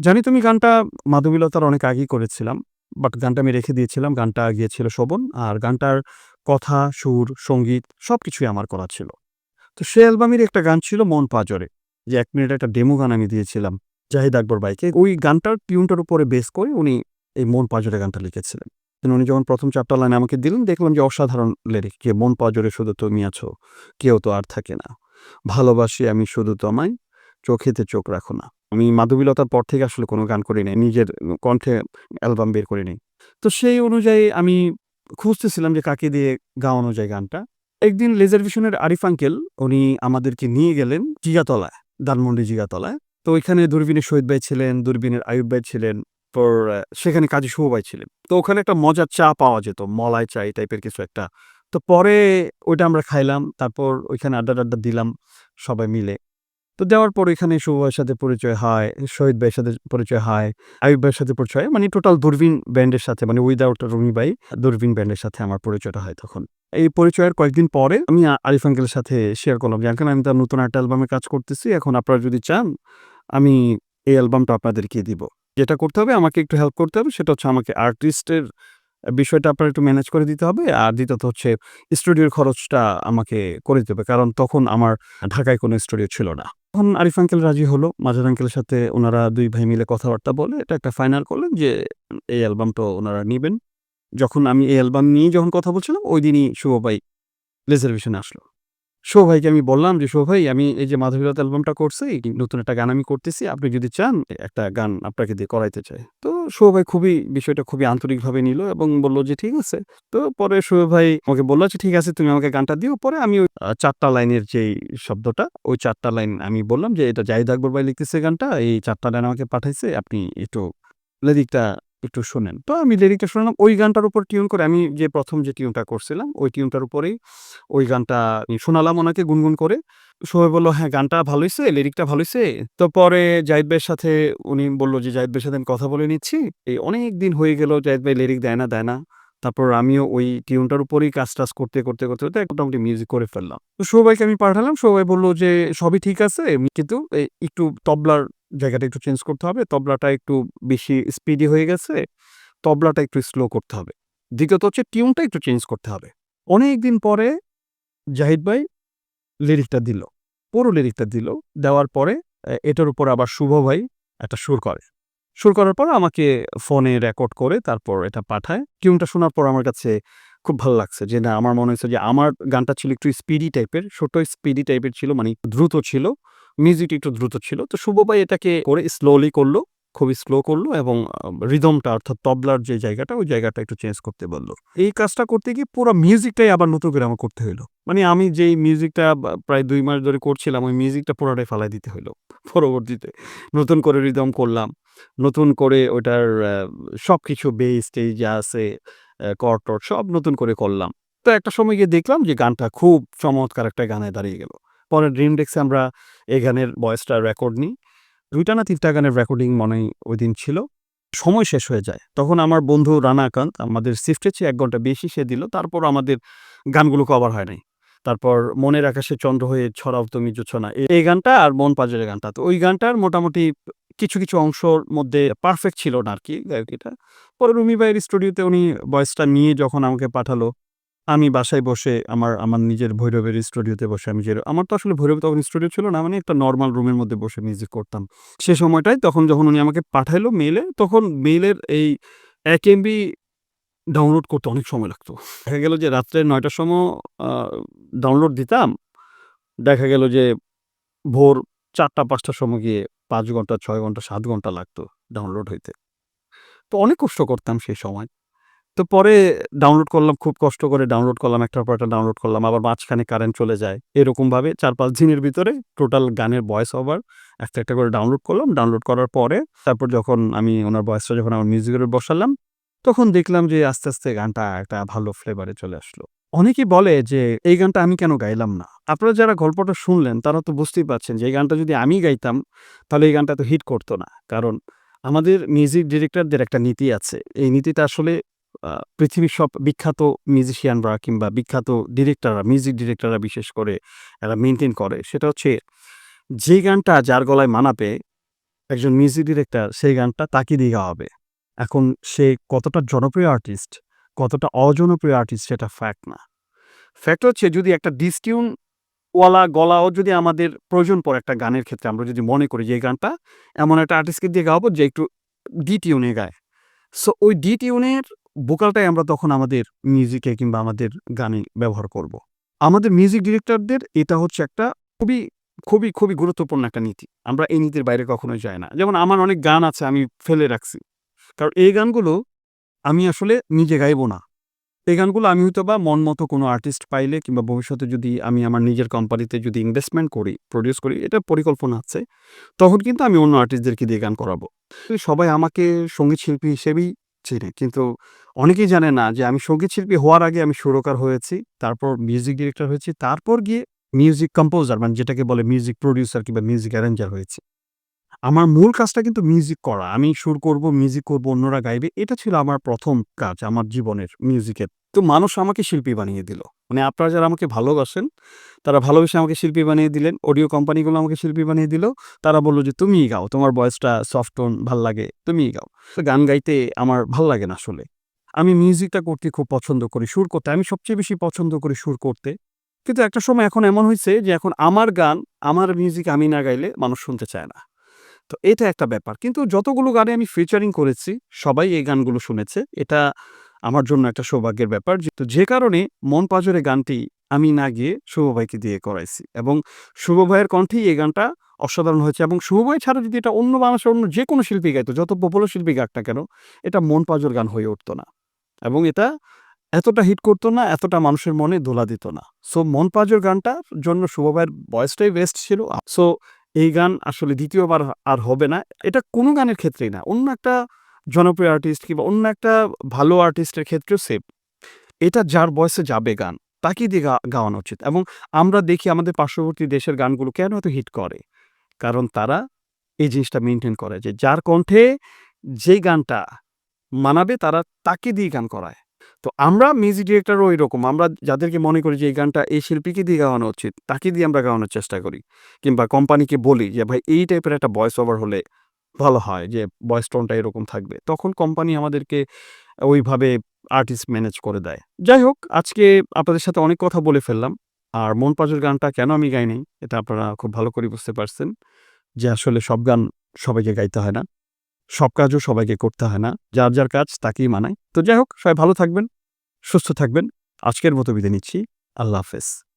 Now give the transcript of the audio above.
জানি তুমি গানটা মাধবীলতার অনেক আগেই করেছিলাম। বাট গানটা আমি রেখে দিয়েছিলাম। গানটা গিয়েছিল শোভন। আর গানটার কথা, সুর, সংগীত সবকিছুই আমার করা ছিল। তো সে অ্যালবামের একটা গান ছিল 'মন পাজরে' যে ১ মিনিটের একটা ডেমো গান আমি দিয়েছিলাম জাহিদ আকবর ভাইকে। ওই গানটার টিউনটার উপরে বেস করে উনি এই 'মন পাজরে' গানটা লিখেছিলেন। উনি যখন ১ম ৪ টা লাইন আমাকে দিলেন দেখলাম যে অসাধারণ লিরিক যে 'মন পাজরে শুধু তুমি আছো, কেউ তো আর থাকে না। ভালোবাসি আমি শুধু তোমায়, চোখেতে চোখ রাখো না।' আমি মাধবীলতার পর থেকে আসলে কোনো গান করি নাই। নিজের কণ্ঠে অ্যালবাম বের করি নাই। তো সেই অনুযায়ী আমি খুঁজতেছিলাম যে কাকে দিয়ে গাওয়ানো যায় গানটা। একদিন রিজার্ভেশনের আরিফ আঙ্কেল উনি আমাদেরকে নিয়ে গেলেন জিগাতলায়, ধানমন্ডি জিগাতলায়। তো ওইখানে দূরবীনের শহীদ ভাই ছিলেন, দূরবীনের আইয়ুব ভাই ছিলেন, পর সেখানে কাজী শুভ ভাই ছিলেন। তো ওখানে একটা মজার চা পাওয়া যেত। মলাই চা এই টাইপের কিছু একটা। তো পরে ওইটা আমরা খাইলাম। তারপর ওইখানে আড্ডা-টাড্ডা দিলাম সবাই মিলে। তো দেওয়ার পর এখানে শুভ ভাইয়ের সাথে পরিচয় হয়, শহীদ ভাইয়ের সাথে পরিচয় হয়, আইয়ুব ভাইয়ের সাথে পরিচয়। মানে টোটাল দূরবীন ব্যান্ডের সাথে মানে উইথআউট রুমি ভাই, দূরবীন ব্যান্ডের সাথে আমার পরিচয়টা হয় তখন। এই পরিচয়ের কয়েকদিন পরে আমি আরিফ আঙ্কেলের সাথে শেয়ার করলাম যে, "আঙ্কেল আমি তো নতুন একটা অ্যালবামে কাজ করতেছি। এখন আপনারা যদি চান আমি এই অ্যালবামটা আপনাদেরকে দিব। যেটা করতে হবে আমাকে একটু হেল্প করতে হবে সেটা হচ্ছে আমাকে আর্টিস্টের বিষয়টা আপনার একটু ম্যানেজ করে দিতে হবে। আর দ্বিতীয়ত হচ্ছে স্টুডিওর খরচটা আমাকে করে দিতে হবে। কারণ তখন আমার ঢাকায় কোনো স্টুডিও ছিল না।" তখন আরিফ আঙ্কেল রাজি হলো। মাজার আঙ্কেলের সাথে ওনারা দুই ভাই মিলে কথাবার্তা বলে এটা একটা ফাইনাল করলেন যে, এই অ্যালবামটা ওনারা নেবেন যখন আমি এই অ্যালবাম নিয়ে যখন কথা বলছিলাম, ওই দিনই শুভ ভাই রিজার্ভেশনে আসলো। শুভ ভাইকে আমি বললাম যে, "শুভ ভাই আমি এই যে মাধবীলতা অ্যালবামটা করছি, নতুন একটা গান আমি করতেছি। আপনি যদি চান একটা গান আপনাকে দিয়ে করাইতে চাই।" তো শুভ ভাই খুবই বিষয়টা খুবই আন্তরিকভাবে নিল এবং বলল যে, "ঠিক আছে।" তো পরে শুভ ভাই আমাকে বলল যে, "ঠিক আছে তুমি আমাকে গানটা দিও।" পরে আমি ওই আ ৪ টা লাইনের যেই শব্দটা ওই চারটা লাইন আমি বললাম যে, "এটা জাহিদ আকবর ভাই লিখতেছে গানটা। এই চারটা লাইন আমাকে পাঠাইছে। আপনি একটু লিরিকটা একটু শোনেন।" তো আমি লিরিকটা শুনলাম। ওই গানটার উপর টিউন করে আমি যে প্রথম যে টিউনটা করছিলাম ওই টিউনটার উপরেই ওই গানটা শোনালাম ওনাকে গুনগুন করে। শুভ বলল "হ্যাঁ গানটা ভালো হইছে, লিরিকটা ভালো হইছে।" তো পরে জাহিদ ভাইয়ের সাথে উনি বলল যে, "জাহিদ ভাইয়ের সাথে আমি কথা বলে নিচ্ছি।" এই অনেক দিন হয়ে গেল জাহিদ ভাই লিরিক দেয় না, দেয় না। তারপর আমিও ওই টিউনটার উপরেই কাজ-টাজ করতে, করতে, করতে, করতে মোটামুটি মিউজিক করে ফেললাম। তো ভাইকে আমি পাঠালাম। ভাই বলল যে, "সবই ঠিক আছে কিন্তু একটু তবলার জায়গাটা একটু চেঞ্জ করতে হবে। তবলাটা একটু বেশি স্পিডি হয়ে গেছে। তবলাটা একটু স্লো করতে হবে। দ্বিতীয়ত হচ্ছে টিউনটা একটু চেঞ্জ করতে হবে।" অনেকদিন পরে জাহিদ ভাই লিরিকটা দিল। পুরো লিরিকটা দিল। দেওয়ার পরে এটার উপর আবার শুভ ভাই একটা সুর করে। সুর করার পর আমাকে ফোনে রেকর্ড করে তারপর এটা পাঠায়। টিউনটা শোনার পর আমার কাছে খুব ভালো লাগছে যে না আমার মনে হয়েছে যে আমার গানটা ছিল একটু স্পিডি টাইপের, ছোট স্পিডি টাইপের ছিল মানে দ্রুত ছিল। মিউজিকটা একটু দ্রুত ছিল। তো শুভ ভাই এটাকে করে স্লোলি করল, খুবই স্লো করল এবং রিদমটা অর্থাৎ তবলার যে জায়গাটা, ওই জায়গাটা একটু চেঞ্জ করতে বলল এই কাজটা করতে গিয়ে পুরো মিউজিকটাই আবার নতুন করে আমার করতে হইল। মানে আমি যেই মিউজিকটা প্রায় দুই মাস ধরে করছিলাম, ওই মিউজিকটা পুরাটাই ফালায় দিতে হইল পরবর্তীতে। নতুন করে রিদম করলাম। নতুন করে ওটার আ সবকিছু বেস-টেস যা আছে আ কর্ড-টর্ড সব নতুন করে করলাম। তো একটা সময় গিয়ে দেখলাম যে গানটা খুব চমৎকার একটা গানে দাঁড়িয়ে গেল। পরে ড্রিম ডেস্কে আমরা এই গানের ভয়েসটা রেকর্ড নিই। দুইটা না তিনটা গানের রেকর্ডিং মনে ওই দিন ছিল। সময় শেষ হয়ে যায়। তখন আমার বন্ধু রানা আকান্ত আমাদের শিফটের চেয়ে এক ঘণ্টা বেশি সে দিল। তারপর আমাদের গানগুলো কভার হয় নাই। তারপর মনের আকাশে চন্দ্র হয়ে ছড়াও তুমি জোছনা। এই গানটা আর মন পাজরে গানটা। তো ওই গানটার মোটামুটি কিছু, কিছু অংশর মধ্যে পারফেক্ট ছিল না আর কি গায়কিটা। পরে রুমি ভাইয়ের স্টুডিওতে উনি ভয়েসটা নিয়ে যখন আমাকে পাঠালো, আমি বাসায় বসে আমার আমার নিজের ভৈরবের স্টুডিওতে বসে আমি যে আমার তো আসলে ভৈরব তখন স্টুডিও ছিল না। মানে একটা নর্মাল রুমের মধ্যে বসে মিউজিক করতাম। সে সময়টায় তখন যখন উনি আমাকে পাঠাইলো মেইলে তখন মেইলের এই এক এমবি ডাউনলোড করতে অনেক সময় লাগতো। দেখা গেল যে রাত্রে ৯ টার সময় ডাউনলোড দিতাম। দেখা গেল যে ভোর চারটা পাঁচটার সময় গিয়ে পাঁচ ঘণ্টা, ছয় ঘণ্টা, সাত ঘণ্টা লাগতো ডাউনলোড হইতে। তো অনেক কষ্ট করতাম সেই সময়। তো পরে ডাউনলোড করলাম খুব কষ্ট করে ডাউনলোড করলাম। একটার পর একটা ডাউনলোড করলাম। আবার মাঝখানে কারেন্ট চলে যায়। এরকমভাবে ৪-৫ দিনের ভিতরে টোটাল গানের ভয়েস ওভার একটা, একটা করে ডাউনলোড করলাম। ডাউনলোড করার পরে তারপর যখন আমি ওনার ভয়েসটা যখন আমার মিউজিকের বসালাম, তখন দেখলাম যে আস্তে, আস্তে গানটা একটা ভালো ফ্লেভারে চলে আসলো। অনেকেই বলে যে এই গানটা আমি কেন গাইলাম না? আপনারা যারা গল্পটা শুনলেন তারা তো বুঝতেই পারছেন যে এই গানটা যদি আমি গাইতাম তাহলে এই গানটা তো হিট করতো না। কারণ আমাদের মিউজিক ডিরেক্টরদের একটা নীতি আছে। এই নীতিটা আসলে পৃথিবীর সব বিখ্যাত মিউজিশিয়ানরা কিংবা বিখ্যাত ডিরেক্টররা, মিউজিক ডিরেক্টররা বিশেষ করে এরা মেইনটেইন করে। সেটা হচ্ছে যে গানটা যার গলায় মানাবে একজন মিউজিক ডিরেক্টর সেই গানটা তাকে দিয়ে গাওয়াবে এখন সে কতটা জনপ্রিয় আর্টিস্ট কতটা অজনপ্রিয় আর্টিস্ট সেটা ফ্যাক্ট না। ফ্যাক্ট হচ্ছে যদি একটা ডিসটিউন ওয়ালা গলাও যদি আমাদের প্রয়োজন পড়ে একটা গানের ক্ষেত্রে আমরা যদি মনে করি যে গানটা এমন একটা আর্টিস্টকে দিয়ে গাওয়াবো যে একটু ডি টিউনে গায়। সো ওই ডি টিউনের ভোকালটাই আমরা তখন আমাদের মিউজিকে কিংবা আমাদের গানে ব্যবহার করব। আমাদের মিউজিক ডিরেক্টরদের এটা হচ্ছে একটা খুবই খুবই খুবই গুরুত্বপূর্ণ একটা নীতি। আমরা এই নীতির বাইরে কখনোই যাই না। যেমন আমার অনেক গান আছে, আমি ফেলে রাখছি। কারণ এই গানগুলো আমি আসলে নিজে গাইবো না। এই গানগুলো আমি হয়তো বা মন মতো কোনো আর্টিস্ট পাইলে কিংবা ভবিষ্যতে যদি আমি আমার নিজের কোম্পানিতে যদি ইনভেস্টমেন্ট করি প্রডিউস করি, এটা পরিকল্পনা আছে, তখন কিন্তু আমি অন্য আর্টিস্টদেরকে দিয়ে গান করাবো। সবাই আমাকে সংগীত শিল্পী হিসেবেই চিনে কিন্তু অনেকেই জানে না যে আমি সংগীত শিল্পী হওয়ার আগে আমি সুরকার হয়েছি, তারপর মিউজিক ডিরেক্টর হয়েছি, তারপর গিয়ে মিউজিক কম্পোজার মানে যেটাকে বলে মিউজিক প্রডিউসার কিংবা মিউজিক অ্যারেঞ্জার হয়েছি। আমার মূল কাজটা কিন্তু মিউজিক করা। আমি সুর করব মিউজিক করব, অন্যরা গাইবে, এটা ছিল আমার প্রথম কাজ, আমার জীবনের মিউজিকের তো মানুষ আমাকে শিল্পী বানিয়ে দিল। মানে আপনারা যারা আমাকে ভালোবাসেন, তারা ভালোবেসে আমাকে শিল্পী বানিয়ে দিলেন অডিও কোম্পানিগুলো আমাকে শিল্পী বানিয়ে দিল, তারা বলল যে, তুমিই গাও, তোমার ভয়েসটা সফট টোন ভালো লাগে, তুমিই গাও। গান গাইতে আমার ভালো লাগে না আসলে। আমি মিউজিকটা করতে খুব পছন্দ করি, সুর করতে, আমি সবচেয়ে বেশি পছন্দ করি সুর করতে। কিন্তু একটা সময় এখন এমন হয়েছে যে, এখন আমার গান, আমার মিউজিক আমি না গাইলে মানুষ শুনতে চায় না। তো এটা একটা ব্যাপার। কিন্তু যতগুলো গানে আমি ফিচারিং করেছি, সবাই এই গানগুলো শুনেছে। এটা আমার জন্য একটা সৌভাগ্যের ব্যাপার। তো যে কারণে মন পাজরে গানটি আমি না গিয়ে শুভ ভাইকে দিয়ে করাইছি এবং শুভ ভাইয়ের কণ্ঠেই এই গানটা অসাধারণ হয়েছে এবং শুভ ভাই ছাড়া যদি এটা অন্য বাংলাদেশের অন্য যে কোনো শিল্পী গাইতো, যত পপুলার শিল্পী গাক না কেন, এটা মন পাজর গান হয়ে উঠতো না এবং এটা এতটা হিট করতো না, এতটা মানুষের মনে দোলা দিত না। সো, মন পাজর গানটার জন্য শুভ ভাইয়ের ভয়েসটাই বেস্ট ছিল। সো, এই গান আসলে দ্বিতীয়বার আর হবে না। এটা কোনো গানের ক্ষেত্রেই না। অন্য একটা জনপ্রিয় আর্টিস্ট কিংবা অন্য একটা ভালো আর্টিস্টের ক্ষেত্রেও সেভ এটা যার বয়সে যাবে গান, তাকেই দিয়ে গাওয়ানো উচিত এবং আমরা দেখি আমাদের পার্শ্ববর্তী দেশের গানগুলো কেন এত হিট করে? কারণ তারা এই জিনিসটা মেনটেন করে যে যার কণ্ঠে যে গানটা মানাবে তারা তাকে দিয়ে গান করায়। তো আমরা মিউজিক ডিরেক্টরও ওই রকম আমরা যাদেরকে মনে করি যে এই গানটা এই শিল্পীকে দিয়ে গাওয়ানো উচিত, তাকে দিয়ে আমরা গাওয়ানোর চেষ্টা করি। কিংবা কোম্পানিকে বলি যে, ভাই, এই টাইপের একটা ভয়েস ওভার হলে ভালো হয় যে ভয়েস টোনটা এরকম থাকবে। তখন কোম্পানি আমাদেরকে ওইভাবে আর্টিস্ট ম্যানেজ করে দেয়। যাই হোক, আজকে আপনাদের সাথে অনেক কথা বলে ফেললাম। আর মন পাজের গানটা কেন আমি গাইনি, এটা আপনারা খুব ভালো করে বুঝতে পারছেন যে, আসলে সব গান সবাইকে গাইতে হয় না। সব কাজও সবাইকে করতে হয় না। যার যার কাজ তাকেই মানায়। তো যাই হোক, সবাই ভালো থাকবেন, সুস্থ থাকবেন। আজকের মতো বিদায় নিচ্ছি। আল্লাহ হাফেজ।